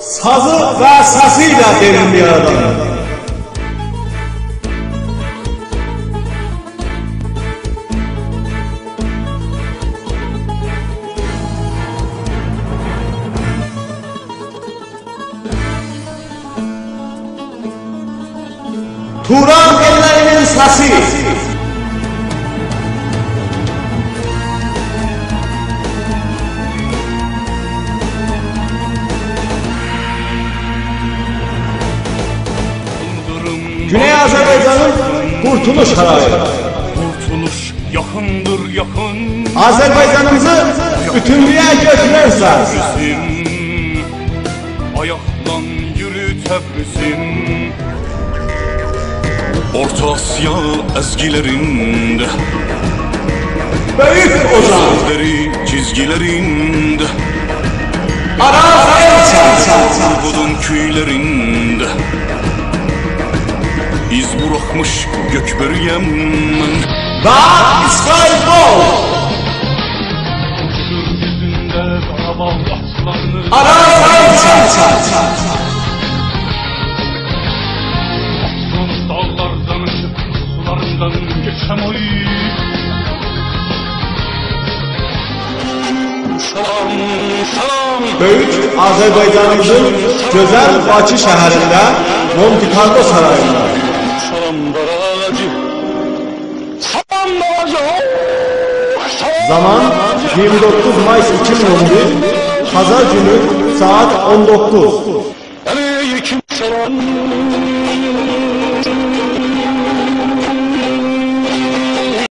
Sazı və səsi ilə devrim yaradan. Turan ellərinin səsi. Güney Azərbaycanın Qurtuluş Sarayı. Kurtuluş yakındır yakın. Azərbaycanımızı bütünlüyə götürərsə, Bizim ayaklan yürü Təbrizim Orta Asya ezgilerinde. Böyük ocaq, Sözleri çizgilerinde. Araz el Budun köylerinde İz bırakmış gökbörüyem Qarabağ atlarını Araz el Yalnız dağlardan ışık sularından geçem oy. Salam, salam. Böyük Azərbaycanımızın gözəl Bakı şəhərində Monte Carlo sarayında Zaman 29 Mayıs 2011 Pazar günü saat 19. Aleyküm selam.